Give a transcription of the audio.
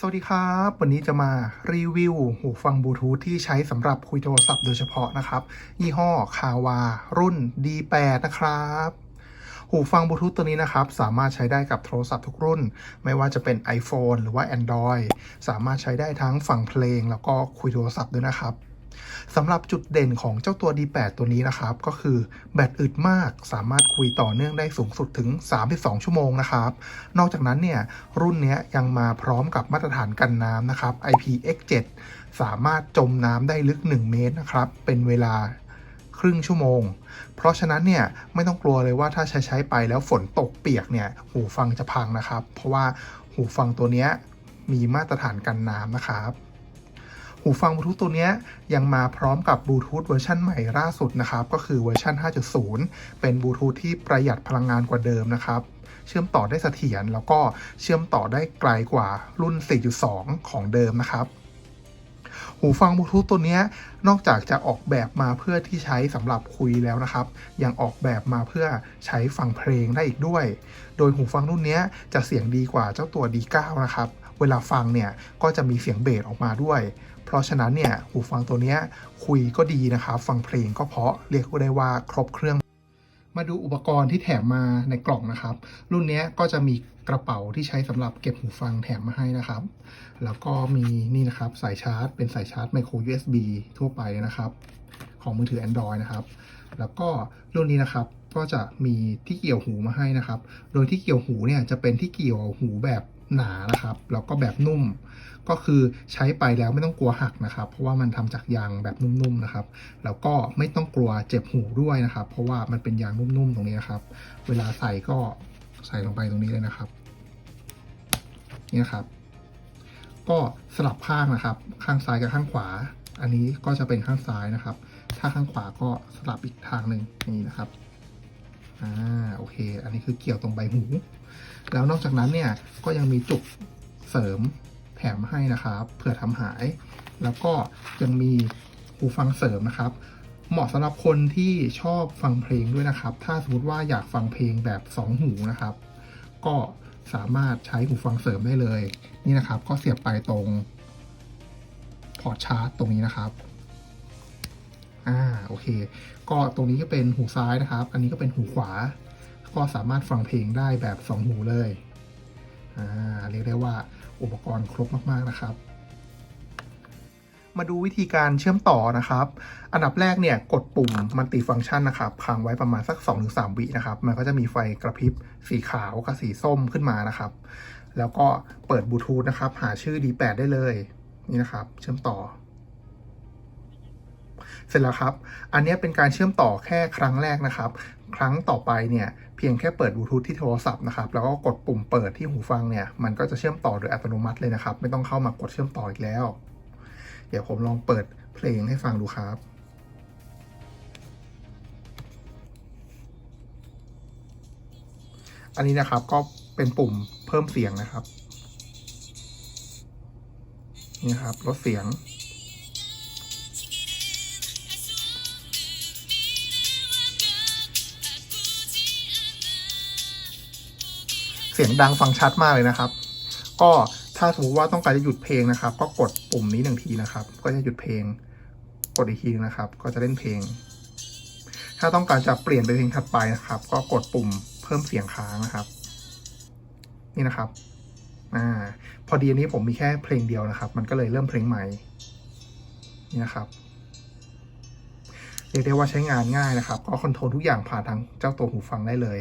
สวัสดีครับ วันนี้จะมารีวิวหูฟังบลูทูธที่ใช้สำหรับคุยโทรศัพท์โดยเฉพาะนะครับ ยี่ห้อคาวารุ่น D8 นะครับ หูฟังบลูทูธตัวนี้นะครับ สามารถใช้ได้กับโทรศัพท์ทุกรุ่น ไม่ว่าจะเป็น iPhone หรือว่า Android สามารถใช้ได้ทั้งฟังเพลงแล้วก็คุยโทรศัพท์ด้วยนะครับ สำหรับจุดเด่นของเจ้าตัว D8 ตัวนี้นะครับ ก็คือแบตอึดมากสามารถคุยต่อเนื่องได้สูงสุดถึง 32 ชั่วโมงนะครับ นอกจากนั้นเนี่ย รุ่นนี้ยังมาพร้อมกับมาตรฐานกันน้ำนะครับ IPX7 สามารถจมน้ำได้ลึก 1 เมตรนะครับ เป็นเวลาครึ่งชั่วโมง เพราะฉะนั้นเนี่ยไม่ต้องกลัวเลยว่าถ้าใช้ใช้ไปแล้วฝนตกเปียกเนี่ยหูฟังจะพังนะครับ เพราะว่าหูฟังตัวนี้มีมาตรฐานกันน้ำนะครับ หูฟังบลูทูธตัวนี้ยังมาพร้อมกับบลูทูธเวอร์ชันใหม่ล่าสุดนะครับ ก็คือเวอร์ชัน5.0 เป็นบลูทูธที่ประหยัดพลังงานกว่าเดิมนะครับ เชื่อมต่อได้เสถียรแล้วก็เชื่อมต่อได้ไกลกว่ารุ่น 4.2 ของเดิมนะครับหูฟังบลูทูธตัวนี้นอกจากจะออกแบบมาเพื่อที่ใช้สำหรับคุยแล้วนะครับ ยังออกแบบมาเพื่อใช้ฟังเพลงได้อีกด้วย โดยหูฟังรุ่นนี้จะเสียงดีกว่าเจ้าตัว D9 นะครับ เวลาฟังเนี่ยก็จะมีเสียงเบสออกมาด้วย เพราะฉะนั้นเนี่ยหูฟังตัวนี้คุยก็ดีนะครับฟังเพลงก็เพราะเรียกได้ว่าครบเครื่อง มาดูอุปกรณ์ที่แถมมาในกล่องนะครับ รุ่นนี้ก็จะมีกระเป๋าที่ใช้สำหรับเก็บหูฟังแถมมาให้นะครับ แล้วก็มีนี่นะครับสายชาร์จ เป็นสายชาร์จไมโคร USB ทั่วไปนะครับ ของมือถือ Android นะครับ แล้วก็รุ่นนี้นะครับก็จะมีที่เกี่ยวหูมาให้นะครับ โดยที่เกี่ยวหูเนี่ยจะเป็นที่เกี่ยวหูแบบ หนานะครับ แล้วก็แบบนุ่ม ก็คือใช้ไปแล้วไม่ต้องกลัวหักนะครับ เพราะว่ามันทำจากยางแบบนุ่มๆนะครับ แล้วก็ไม่ต้องกลัวเจ็บหูด้วยนะครับ เพราะว่ามันเป็นยางนุ่มๆตรงนี้นะครับ เวลาใส่ก็ใส่ลงไปตรงนี้เลยนะครับ นี่นะครับ ก็สลับข้างนะครับ ข้างซ้ายกับข้างขวา อันนี้ก็จะเป็นข้างซ้ายนะครับ ถ้าข้างขวาก็สลับอีกทางหนึ่งนี่นะครับ อ่าโอเค อันนี้คือเกี่ยวตรงใบหู แล้วนอกจากนั้นเนี่ยก็ยังมีจุกเสริมแถมให้นะครับเผื่อทำหาย แล้วก็ยังมีหูฟังเสริมนะครับ เหมาะสำหรับคนที่ชอบฟังเพลงด้วยนะครับ ถ้าสมมติว่าอยากฟังเพลงแบบสองหูนะครับ ก็สามารถใช้หูฟังเสริมได้เลย นี่นะครับก็เสียบไปตรงพอร์ตชาร์จตรงนี้นะครับ เค ก็ตรงนี้ก็เป็นหูซ้ายนะครับ อันนี้ก็เป็นหูขวา ก็สามารถฟังเพลงได้แบบสองหูเลยอ่าเรียกได้ว่าอุปกรณ์ครบมากๆนะครับ มาดูวิธีการเชื่อมต่อนะครับ อันดับแรกเนี่ยกดปุ่มมันติฟังก์ชันนะครับค้างไว้ประมาณสัก 2-3 วินะครับ มันก็จะมีไฟกระพริบสีขาวกับสีส้มขึ้นมานะครับ แล้วก็เปิดบลูทูธนะครับ หาชื่อ D8 ได้เลยนี่นะครับ เชื่อมต่อ เสร็จแล้วครับ อันนี้เป็นการเชื่อมต่อแค่ครั้งแรกนะครับ ครั้งต่อไปเนี่ยเพียงแค่เปิดบลูทูธที่โทรศัพท์นะครับแล้วก็กดปุ่มเปิดที่หูฟังเนี่ยมันก็จะเชื่อมต่อโดยอัตโนมัติเลยนะครับ ไม่ต้องเข้ามากดเชื่อมต่ออีกแล้ว เดี๋ยวผมลองเปิดเพลงให้ฟังดูครับอันนี้นะครับก็เป็นปุ่มเพิ่มเสียงนะครับ นี่ครับลดเสียง สียงดังฟังชัดมากเลยนะครับ ก็ถ้าสมมติว่าต้องการจะหยุดเพลงนะครับ ก็กดปุ่มนี้หนึ่งทีนะครับ ก็จะหยุดเพลง กดอีกทีนึงนะครับ ก็จะเล่นเพลง ถ้าต้องการจะเปลี่ยนไปเพลงถัดไปนะครับ ก็กดปุ่มเพิ่มเสียงค้างนะครับ นี่นะครับอ่าพอดีอันนี้ผมมีแค่เพลงเดียวนะครับ มันก็เลยเริ่มเพลงใหม่นี่นะครับเรียกได้ว่าใช้งานง่ายนะครับ ก็คอนโทรลทุกอย่างผ่านทางเจ้าตัวหูฟังได้เลย